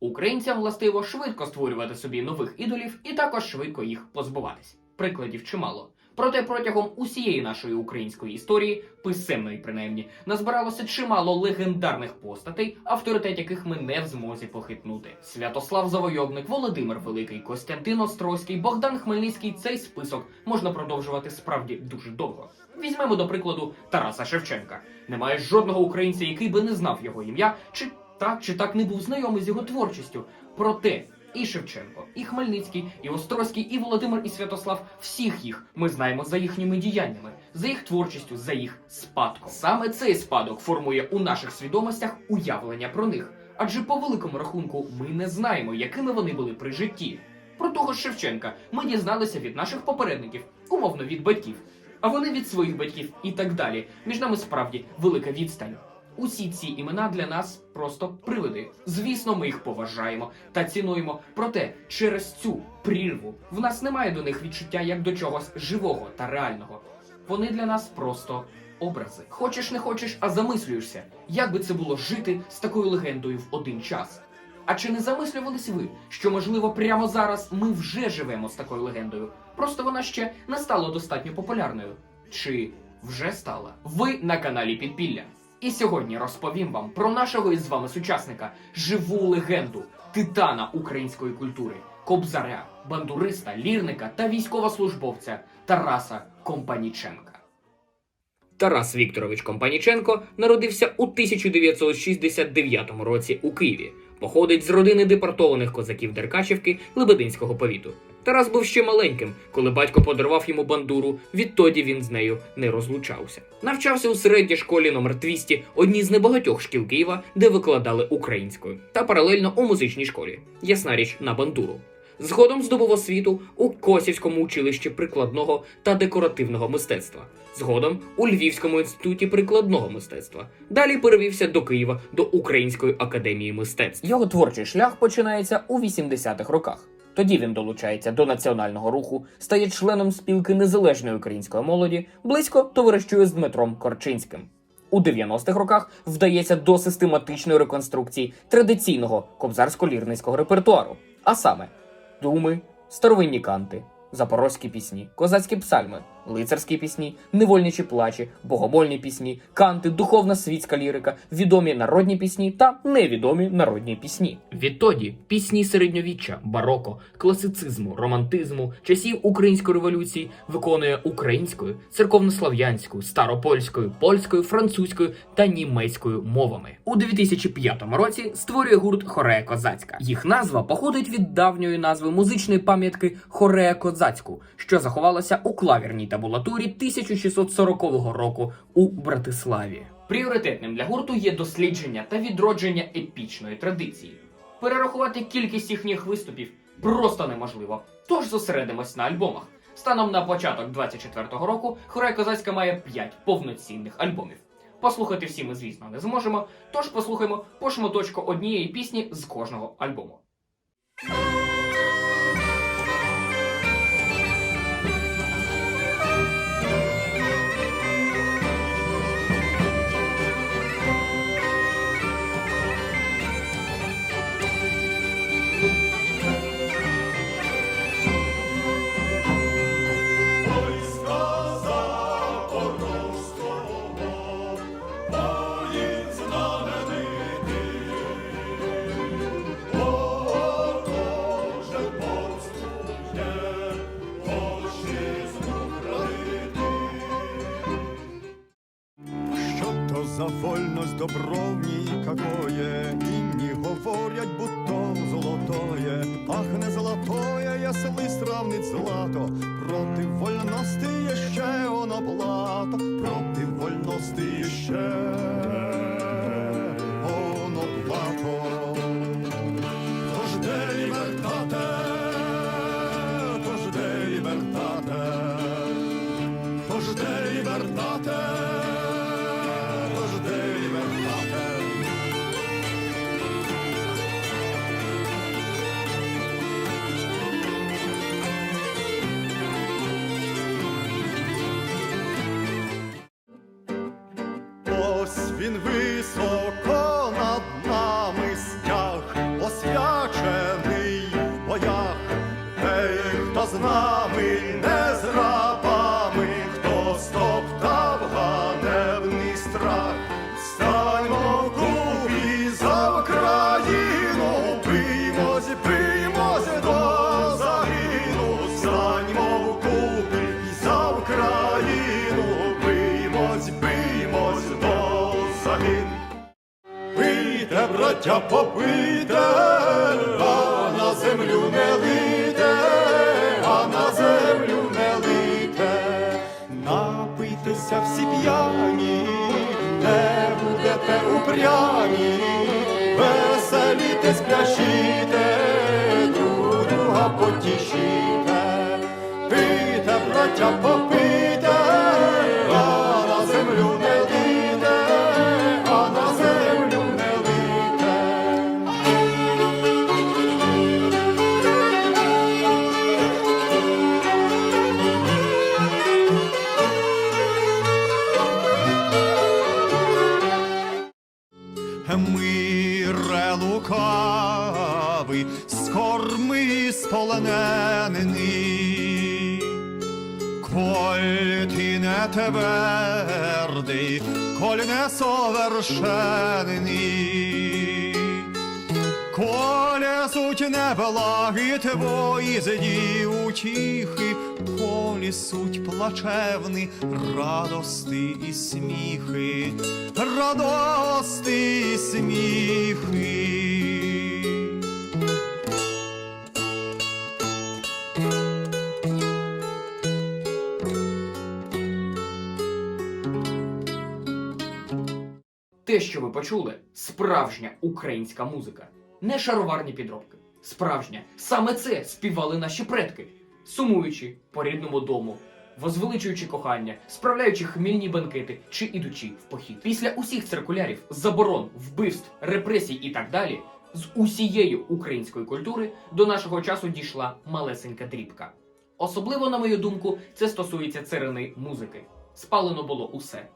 Українцям властиво швидко створювати собі нових ідолів і також швидко їх позбуватись. Прикладів чимало. Проте протягом усієї нашої української історії, писемної принаймні, назбиралося чимало легендарних постатей, авторитет яких ми не в змозі похитнути. Святослав Завойовник, Володимир Великий, Костянтин Острозький, Богдан Хмельницький. Цей список можна продовжувати справді дуже довго. Візьмемо до прикладу Тараса Шевченка. Немає жодного українця, який би не знав його ім'я, чи так чи так не був знайомий з його творчістю. Проте і Шевченко, і Хмельницький, і Острозький, і Володимир, і Святослав всіх їх ми знаємо за їхніми діяннями, за їх творчістю, за їх спадком. Саме цей спадок формує у наших свідомостях уявлення про них. Адже по великому рахунку ми не знаємо, якими вони були при житті. Про того ж Шевченка ми дізналися від наших попередників, умовно від батьків, а вони від своїх батьків і так далі. Між нами справді велика відстань. Усі ці імена для нас просто привиди. Звісно, ми їх поважаємо та цінуємо. Проте через цю прірву в нас немає до них відчуття як до чогось живого та реального. Вони для нас просто образи. Хочеш не хочеш, а замислюєшся, як би це було жити з такою легендою в один час. А чи не замислювались ви, що можливо прямо зараз ми вже живемо з такою легендою? Просто вона ще не стала достатньо популярною. Чи вже стала? Ви на каналі Підпілля. І сьогодні розповім вам про нашого із вами сучасника, живу легенду, титана української культури, кобзаря, бандуриста, лірника та військовослужбовця Тараса Компаніченка. Тарас Вікторович Компаніченко народився у 1969 році у Києві. Походить з родини депортованих козаків Деркачівки Лебединського повіту. Тарас був ще маленьким, коли батько подарував йому бандуру. Відтоді він з нею не розлучався. Навчався у середній школі номер 200, одній з небагатьох шкіл Києва, де викладали українською, та паралельно у музичній школі. Ясна річ на бандуру. Згодом здобув освіту у Косівському училищі прикладного та декоративного мистецтва. Згодом у Львівському інституті прикладного мистецтва. Далі перевівся до Києва до Української академії мистецтв. Його творчий шлях починається у 80-х роках. Тоді він долучається до національного руху, стає членом спілки незалежної української молоді, близько товаришує з Дмитром Корчинським. У 90-х роках вдається до систематичної реконструкції традиційного кобзарсько-лірницького репертуару, а саме думи, старовинні канти, запорозькі пісні, козацькі псальми, лицарські пісні, невольничі плачі, богомольні пісні, канти, духовна світська лірика, відомі народні пісні та невідомі народні пісні. Відтоді пісні середньовіччя, бароко, класицизму, романтизму, часів української революції виконує українською, церковнослов'янською, старопольською, польською, французькою та німецькою мовами. У 2005 році створює гурт Хорея Козацька. Їх назва походить від давньої назви музичної пам'ятки Хорея Козацьку, що заховалася у клавірній табулатурі 1640 року у Братиславі. Пріоритетним для гурту є дослідження та відродження епічної традиції. Перерахувати кількість їхніх виступів просто неможливо. Тож зосередимось на альбомах. Станом на початок 24-го року Хорея Козацька має 5 повноцінних альбомів. Послухати всі ми, звісно, не зможемо, тож послухаємо по шматочку однієї пісні з кожного альбому. Добровній какое, Inni говорять, будто золотое, ах не золотое, если сравнить злато, проти вольності є ще оно блато, проти вольності є ще оно блато. Тож де лібертате, тож де лібертате, тож де лібертате, ось він високо над нами стяг, освячений в боях, Ей, хто з нами. Пийте, браття, попийте, а на землю не лийте, а на землю не лийте. Напийтеся всі п'яні, не будете упрямі, веселітесь, пляшіте, друг друга потішіте. Пийте, браття, попийте, сполонений, Коль ти не твердий, коль не совершенний, Коли суть не благи твої зді утіхи, Колі суть плачевни, радости і сміхи, радости і сміхи. Що ви почули, справжня українська музика, не шароварні підробки. Справжня, саме це співали наші предки, сумуючи по рідному дому, возвеличуючи кохання, справляючи хмільні банкети чи ідучи в похід. Після усіх циркулярів, заборон, вбивств, репресій і так далі, з усієї української культури до нашого часу дійшла малесенька дрібка. Особливо, на мою думку, це стосується царини музики. Спалено було усе.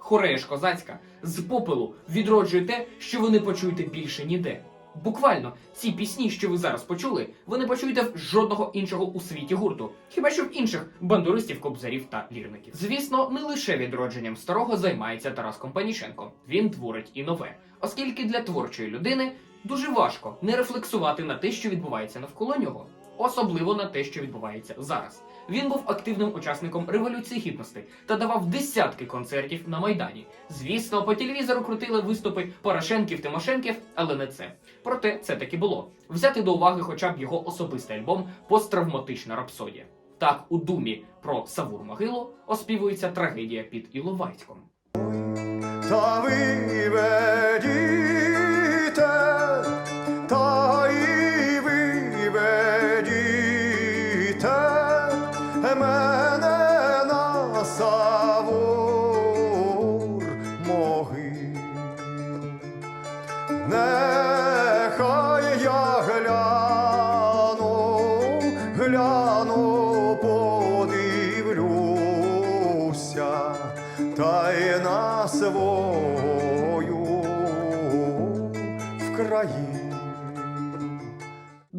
Хорея козацька з попелу відроджує те, що ви не почуєте більше ніде. Буквально ці пісні, що ви зараз почули, ви не почуєте в жодного іншого у світі гурту, хіба що в інших бандуристів, кобзарів та лірників. Звісно, не лише відродженням старого займається Тарас Компаніченко. Він творить і нове, оскільки для творчої людини дуже важко не рефлексувати на те, що відбувається навколо нього, особливо на те, що відбувається зараз. Він був активним учасником революції гідності та давав десятки концертів на майдані. Звісно, по телевізору крутили виступи Порошенків Тимошенків, але не це. Проте це таки було. Взяти до уваги хоча б його особистий альбом Посттравматична рапсодія. Так у думі про Савур могилу оспівується трагедія під Іловайськом. Та ви Савур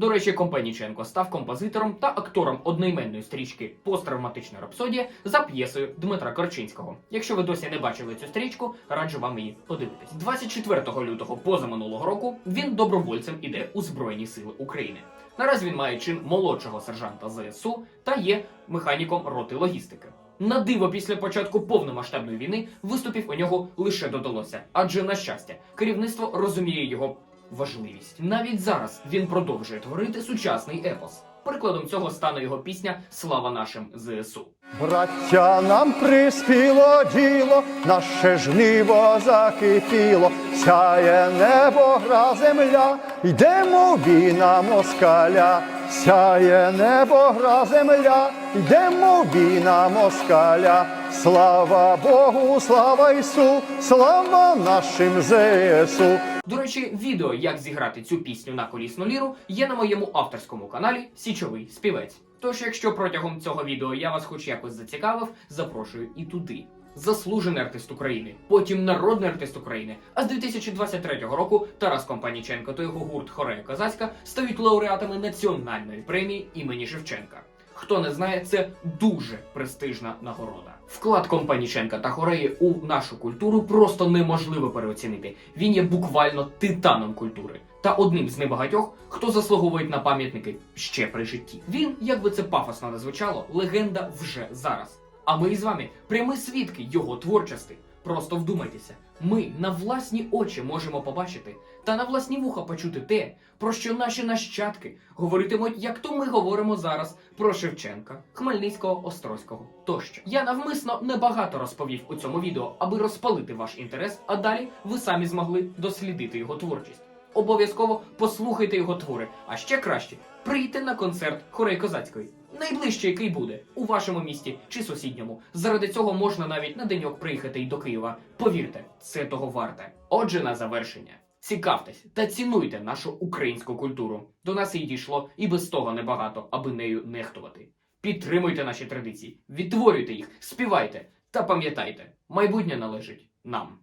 До речі, Компаніченко став композитором та актором одноіменної стрічки Посттравматична рапсодія за п'єсою Дмитра Корчинського. Якщо ви досі не бачили цю стрічку, раджу вам її подивитись. 24 лютого позаминулого року він добровольцем іде у Збройні Сили України. Наразі він має чин молодшого сержанта ЗСУ та є механіком роти логістики. На диво після початку повномасштабної війни виступів у нього лише додалося, адже на щастя, керівництво розуміє його важливість. Навіть зараз він продовжує творити сучасний епос. Прикладом цього стане його пісня Слава нашим ЗСУ. Браття, нам приспіло діло, наше жниво закипіло, сяє небо, гра земля, йдемо війна москаля, сяє небо, гра земля, йдемо війна москаля. Слава Богу, слава Ісу, слава нашим ЗСУ. До речі, відео, як зіграти цю пісню на колісну ліру, є на моєму авторському каналі Січовий співець. Тож, якщо протягом цього відео я вас хоч якось зацікавив, запрошую і туди. Заслужений артист України, потім народний артист України. А з 2023 року Тарас Компаніченко та його гурт Хорея Козацька стають лауреатами національної премії імені Шевченка. Хто не знає, це дуже престижна нагорода. Вклад Компаніченка та Хореї у нашу культуру просто неможливо переоцінити. Він є буквально титаном культури та одним з небагатьох, хто заслуговує на пам'ятники ще при житті. Він, як би це пафосно не звучало, легенда вже зараз. А ми з вами прямі свідки його творчості. Просто вдумайтеся, ми на власні очі можемо побачити та на власні вуха почути те, про що наші нащадки говоритимуть, як то ми говоримо зараз про Шевченка, Хмельницького, Острозького тощо. Я навмисно небагато розповів у цьому відео, аби розпалити ваш інтерес, а далі ви самі змогли дослідити його творчість. Обов'язково послухайте його твори, а ще краще прийти на концерт Хорей Козацької. Найближче, який буде у вашому місті чи сусідньому. Заради цього можна навіть на деньок приїхати й до Києва. Повірте, це того варте. Отже, на завершення. Цікавтесь та цінуйте нашу українську культуру. До нас і дійшло і без того небагато, аби нею нехтувати. Підтримуйте наші традиції, відтворюйте їх, співайте та пам'ятайте, майбутнє належить нам.